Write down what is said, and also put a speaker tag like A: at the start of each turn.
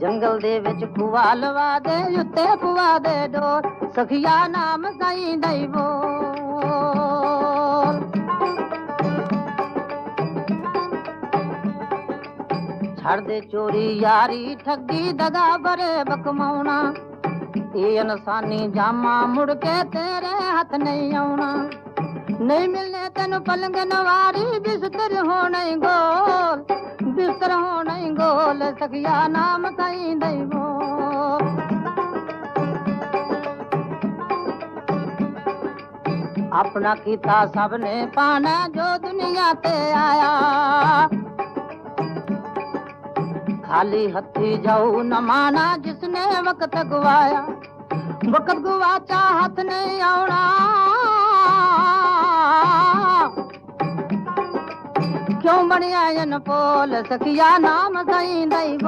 A: ਜੰਗਲ ਦੇ ਵਿੱਚ ਖੁਆ ਲਵਾ ਦੇ, ਉੱਤੇ ਪੁਆ ਦੇ ਡੋਰ। ਸਖੀਆ ਨਾਮ ਸਾਈ ਦਈ ਬੋਲ। ਛੱਡ ਦੇ ਚੋਰੀ ਯਾਰੀ, ਠੱਗੀ ਦਗਾ ਬਰੇ ਬਕਮਾਉਣਾ। ਇਹ ਇਨਸਾਨੀ ਜਾਮਾ ਮੁੜ ਕੇ ਤੇਰੇ ਹੱਥ ਨਹੀਂ ਆਉਣਾ। ਨਹੀਂ ਮਿਲਨੇ ਤੈਨੂੰ ਪਲੰਗ ਨਵਾਰੀ, ਬਿਸਤਰ ਹੋਣਾ ਗੋਲ। करोण गोल सखिया नाम कई दैवो अपना कीता सबने पाना जो दुनिया ते आया खाली हथी जाऊ न माना जिसने वक्त गुवाया वक्त गुवाचा हाथ नहीं आना चूमणी आयनि पोल सखिया नाम साईं बोल